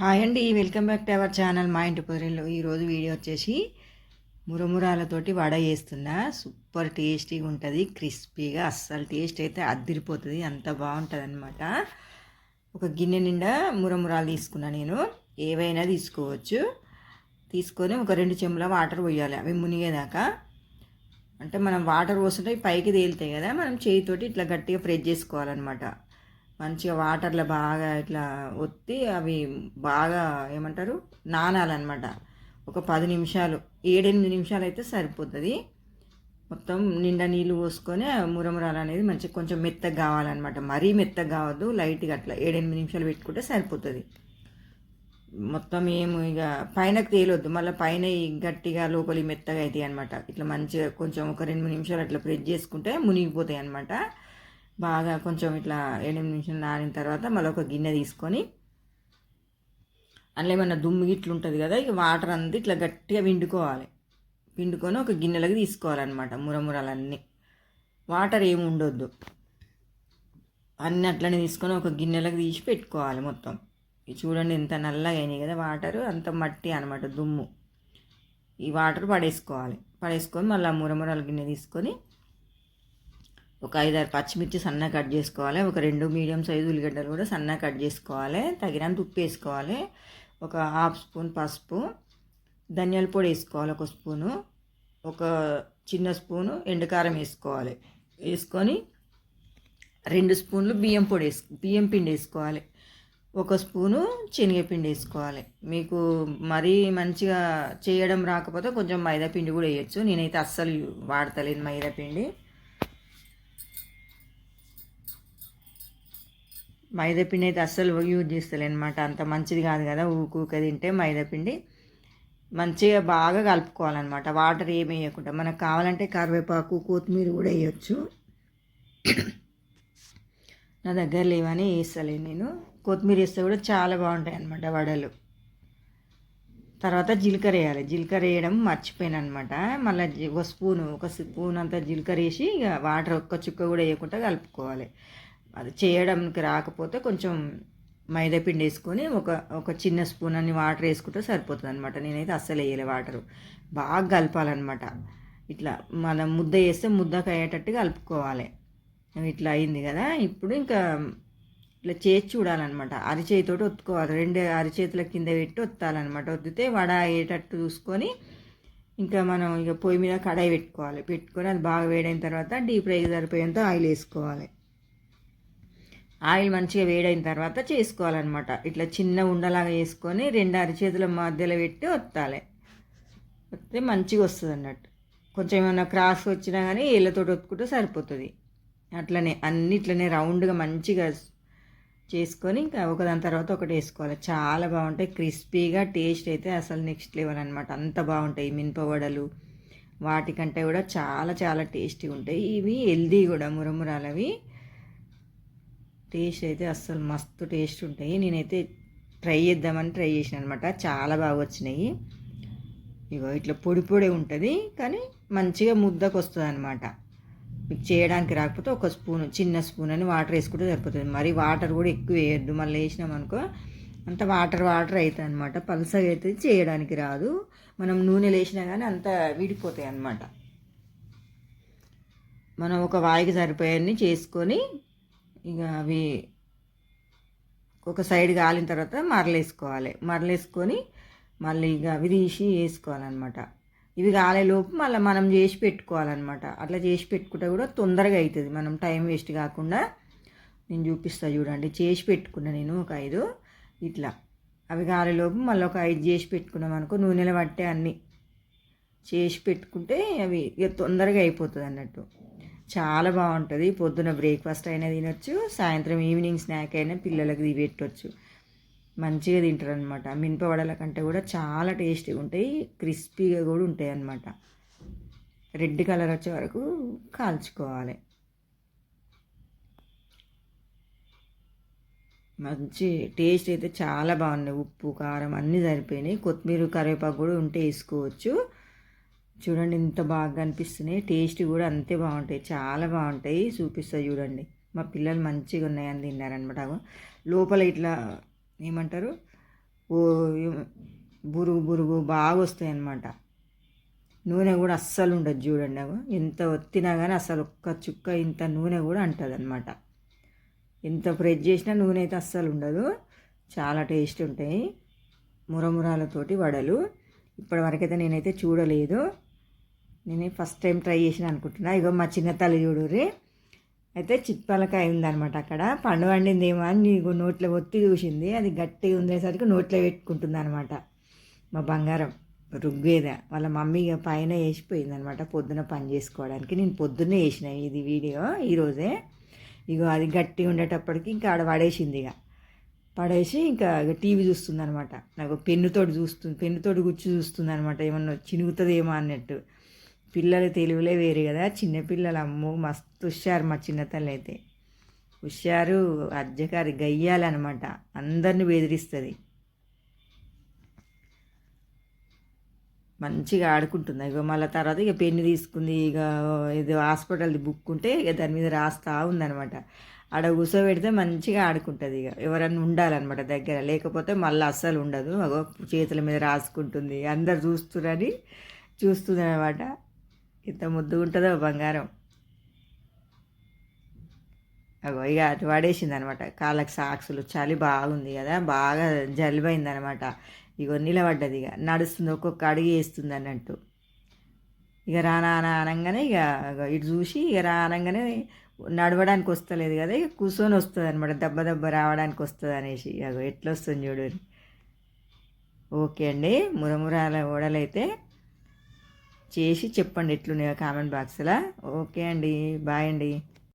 Hi అండి welcome back to our channel మా ఇంటి కుదిరిలో ఈరోజు వీడియో వచ్చేసి మురమురాలతోటి వడ చేస్తున్నా సూపర్ టేస్టీగా ఉంటుంది క్రిస్పీగా అస్సలు టేస్ట్ అయితే అద్దిరిపోతుంది అంత బాగుంటుంది అనమాట ఒక గిన్నె నిండా మురమురాలు తీసుకున్నా నేను. ఏవైనా తీసుకోవచ్చు. తీసుకొని ఒక రెండు చెంబుల వాటర్ పోయాలి అవి మునిగేదాకా. అంటే మనం వాటర్ పోస్తుంటే పైకి తేలుతాయి కదా మనం చేయితోటి ఇట్లా గట్టిగా ప్రెస్ చేసుకోవాలన్నమాట. మంచిగా వాటర్లో బాగా ఇట్లా ఒత్తి అవి బాగా ఏమంటారు? నానాలన్నమాట. ఒక పది నిమిషాలు ఏడెనిమిది నిమిషాలు అయితే సరిపోతుంది. మొత్తం నిండా నీళ్ళు పోసుకొని మురమురాలు అనేది మంచిగా కొంచెం మెత్తగా కావాలన్నమాట. మరీ మెత్తగా కావద్దు లైట్గా అట్లా ఏడెనిమిది నిమిషాలు పెట్టుకుంటే సరిపోతుంది. మొత్తం ఏము ఇక పైనకు తేలొద్దు మళ్ళీ పైన గట్టిగా లోపలి మెత్తగా అవుతాయి అనమాట ఇట్లా మంచిగా కొంచెం ఒక రెండు మూడు నిమిషాలు అట్లా ప్రెస్ చేసుకుంటే మునిగిపోతాయి అనమాట బాగా కొంచెం ఇట్లా ఎనిమిది నిమిషాలు నానిన తర్వాత మళ్ళీ ఒక గిన్నె తీసుకొని అందులో ఏమన్నా దుమ్ము గిట్లు ఉంటుంది కదా ఇక వాటర్ అంతా ఇట్లా గట్టిగా పిండుకోవాలి పిండుకొని ఒక గిన్నెలకు తీసుకోవాలన్నమాట మురమురాలన్నీ. వాటర్ ఏమి ఉండొద్దు. అన్నీ అట్లనే తీసుకొని ఒక గిన్నెలకు తీసి పెట్టుకోవాలి మొత్తం. చూడండి ఎంత నల్లగా అయినాయి కదా వాటర్ అంత మట్టి అనమాట దుమ్ము. ఈ వాటర్ పడేసుకోవాలి. పడేసుకొని మళ్ళీ మురమురాల గిన్నె తీసుకొని ఒక ఐదారు పచ్చిమిర్చి సన్నగా కట్ చేసుకోవాలి ఒక రెండు మీడియం సైజు ఉల్లిగడ్డలు కూడా సన్నగా కట్ చేసుకోవాలి తగినంత ఉప్పు వేసుకోవాలి ఒక హాఫ్ స్పూన్ పసుపు ధనియాల పొడి వేసుకోవాలి ఒక స్పూను ఒక చిన్న స్పూను ఎండుకారం వేసుకోవాలి వేసుకొని రెండు స్పూన్లు బియ్యం పొడి వేసు బియ్యం పిండి వేసుకోవాలి ఒక స్పూను శనగపిండి వేసుకోవాలి. మీకు మరీ మంచిగా చేయడం రాకపోతే కొంచెం మైదా పిండి కూడా వేయచ్చు నేనైతే అస్సలు వాడతలేను మైదా పిండి. మైదా పిండి అయితే అస్సలు యూజ్ చేస్తలేనమాట. అనమాట అంత మంచిది కాదు కదా ఊకూక తింటే మైదాపిండి. మంచిగా బాగా కలుపుకోవాలన్నమాట. వాటర్ ఏమి వేయకుండా. మనకు కావాలంటే కరివేపాకు కొత్తిమీర కూడా వేయచ్చు. నా దగ్గర లేవని వేస్తలేను నేను. కొత్తిమీర వేస్తే కూడా చాలా బాగుంటాయి అన్నమాట వడలు. తర్వాత జీలకర్ర వేయాలి. జీలకర్ర వేయడం మర్చిపోయాను అనమాట మళ్ళీ ఒక స్పూను ఒక స్పూన్ అంతా జీలకర్ర వేసి ఇక వాటర్ ఒక్క చుక్క కూడా వేయకుండా కలుపుకోవాలి. అది చేయడానికి రాకపోతే కొంచెం మైదా పిండి వేసుకొని ఒక ఒక చిన్న స్పూన్ అన్ని వాటర్ వేసుకుంటే సరిపోతుంది అనమాట నేనైతే అస్సలు వేయలే వాటర్. బాగా కలపాలన్నమాట. ఇట్లా మనం ముద్ద వేస్తే ముద్దకు అయ్యేటట్టు కలుపుకోవాలి. ఇట్లా అయింది కదా. ఇప్పుడు ఇంకా ఇట్లా చేసి చూడాలన్నమాట. అరిచేతితోటి ఒత్తుకోవాలి. రెండు అరిచేతుల కింద పెట్టి ఒత్తాలన్నమాట. ఒత్తితే వడ అయ్యేటట్టు చూసుకొని ఇంకా మనం ఇక పొయ్యి మీద కడాయి పెట్టుకోవాలి. పెట్టుకొని అది బాగా వేడైన తర్వాత డీప్ ఫ్రైకి సరిపోయేంత ఆయిల్ వేసుకోవాలి. ఆయిల్ మంచిగా వేడైన తర్వాత చేసుకోవాలన్నమాట. ఇట్లా చిన్న ఉండలాగా వేసుకొని రెండు అరిచేతుల మధ్యలో పెట్టి ఒత్తాలి. వస్తే మంచిగా వస్తుంది అన్నట్టు కొంచెం ఏమైనా క్రాస్ వచ్చినా కానీ ఏళ్ళతో ఒత్తుకుంటే సరిపోతుంది. అట్లనే అన్ని ఇట్లనే రౌండ్గా మంచిగా చేసుకొని ఇంకా ఒకదాని తర్వాత ఒకటి వేసుకోవాలి. చాలా బాగుంటాయి. క్రిస్పీగా టేస్ట్ అయితే అసలు నెక్స్ట్ లెవెల్ అనమాట అంత బాగుంటాయి మినపవడలు. వాటికంటే కూడా చాలా చాలా టేస్టీ ఉంటాయి ఇవి హెల్దీ కూడా మురమురాలవి. టేస్ట్ అయితే అస్సలు మస్తు టేస్ట్ ఉంటాయి. నేనైతే ట్రై చేద్దామని ట్రై చేసిన అనమాట చాలా బాగా వచ్చినాయి. ఇగో ఇట్లా పొడి పొడి ఉంటుంది కానీ మంచిగా ముద్దకు వస్తుంది అనమాట మీకు చేయడానికి రాకపోతే ఒక స్పూన్ చిన్న స్పూన్ అని వాటర్ వేసుకుంటే సరిపోతుంది. మరి వాటర్ కూడా ఎక్కువ వేయద్దు. మళ్ళీ వేసినాం అనుకో అంత వాటర్ వాటర్ అవుతుంది అనమాట పలసగా అయితే చేయడానికి రాదు. మనం నూనె వేసినా కానీ అంత విడిపోతాయి అన్నమాట మనం ఒక వాయికి సరిపోయాన్ని చేసుకొని ఇక అవి ఒక సైడ్ కాలిన తర్వాత మరలేసుకోవాలి. మరలేసుకొని మళ్ళీ ఇక అవి తీసి వేసుకోవాలన్నమాట. ఇవి కాలేలోపు మళ్ళీ మనం చేసి పెట్టుకోవాలన్నమాట. అట్లా చేసి పెట్టుకుంటే కూడా తొందరగా అవుతుంది మనం టైం వేస్ట్ కాకుండా నేను చూపిస్తా చూడండి. చేసి పెట్టుకున్నా నేను ఒక ఐదు. ఇట్లా. అవి కాలేలోపు మళ్ళీ ఒక ఐదు చేసి పెట్టుకున్నాం అనుకో నూనెలో పట్టే అన్నీ. చేసి పెట్టుకుంటే అవి ఇక తొందరగా అయిపోతుంది అన్నట్టు చాలా బాగుంటుంది. పొద్దున బ్రేక్ఫాస్ట్ అయినా తినొచ్చు సాయంత్రం ఈవినింగ్ స్నాక్ అయినా పిల్లలకి ఇది మంచిగా తింటారు అనమాట మినపవడల కంటే కూడా చాలా టేస్టీగా ఉంటాయి. క్రిస్పీగా కూడా ఉంటాయి అన్నమాట. రెడ్ కలర్ వచ్చే వరకు కాల్చుకోవాలి. మంచి టేస్ట్ అయితే చాలా బాగున్నాయి. ఉప్పు కారం అన్నీ సరిపోయినాయి. కొత్తిమీర కరివేపాకు కూడా ఉంటే వేసుకోవచ్చు. చూడండి ఇంత బాగా అనిపిస్తున్నాయి టేస్ట్ కూడా అంతే బాగుంటాయి. చాలా బాగుంటాయి. చూపిస్తాయి చూడండి. మా పిల్లలు మంచిగా ఉన్నాయని తిన్నారనమాట లోపల ఇట్లా ఏమంటారు? ఓ బురుగు బురుగు బాగా వస్తాయి అన్నమాట నూనె కూడా అస్సలు ఉండదు చూడండి అవి ఎంత ఒత్తినా కానీ అసలు ఒక్క చుక్క ఇంత నూనె కూడా అంటుంది అనమాట ఎంత ఫ్రెష్ చేసినా నూనె అయితే అస్సలు ఉండదు. చాలా టేస్ట్ ఉంటాయి. మురమురాలతోటి వడలు. ఇప్పటివరకైతే నేనైతే చూడలేదు. నేను ఫస్ట్ టైం ట్రై చేసిన అనుకుంటున్నా. ఇగో మా చిన్న తల్లి చూడుర్రి అయితే చిట్పలకాయ ఉందనమాట అక్కడ. పండు వండిందేమో అని నీకు నోట్లో ఒత్తి చూసింది. అది గట్టిగా ఉండేసరికి నోట్లో పెట్టుకుంటుంది అనమాట మా బంగారం రుగ్వేద వాళ్ళ మమ్మీ ఇక పైన వేసిపోయింది అనమాట పొద్దున పని చేసుకోవడానికి. నేను పొద్దున్నే వేసిన ఇది వీడియో ఈరోజే ఇగో అది గట్టిగా ఉండేటప్పటికి ఇంకా ఆడ పడేసింది ఇక పడేసి ఇంకా టీవీ చూస్తుంది అనమాట నాకు పెన్నుతోటి చూస్తుంది పెన్నుతోటి గుచ్చి చూస్తుంది అనమాట ఏమన్నా చినుగుతుందేమో అన్నట్టు. పిల్లలు తెలివిలే వేరు కదా. చిన్నపిల్లలు అమ్మో మస్తు హుషారు మా చిన్నతల్లి అయితే. హుషారు అజ్జకారి గయ్యాలన్నమాట. అందరిని బెదిరిస్తుంది. మంచిగా ఆడుకుంటుంది. ఇక మళ్ళీ తర్వాత ఇక పెన్ను తీసుకుంది ఇక ఇది హాస్పిటల్ది బుక్ ఉంటే ఇక దాని మీద రాస్తా ఉందనమాట ఆడ కూర్చోబెడితే మంచిగా ఆడుకుంటుంది ఇక ఎవరన్నా ఉండాలన్నమాట దగ్గర. లేకపోతే మళ్ళీ అస్సలు ఉండదు. చేతుల మీద రాసుకుంటుంది. అందరు చూస్తున్నారని చూస్తుంది అనమాట ఇంత ముద్దుగా ఉంటుందో బంగారం. అగో ఇక అటు పడేసింది అనమాట కాళ్ళకి సాక్సులు చలి బాగుంది కదా బాగా జలిబైంది అనమాట ఇగో నిలబడ్డది ఇక నడుస్తుంది ఒక్కొక్క అడిగి వేస్తుంది అన్నట్టు ఇక రానా అనగానే ఇక ఇటు చూసి ఇక రానంగానే నడవడానికి వస్తలేదు కదా ఇక కూర్చొని వస్తుంది అనమాట దెబ్బ దెబ్బ రావడానికి వస్తుంది అనేసి ఇక ఎట్లా వస్తుంది చూడు ఓకే అండి మురమురాల ఓడలైతే చేసి చెప్పండి ఎట్లున్నాయో కామెంట్ బాక్స్లో. ఓకే అండి. బాయ్ అండి.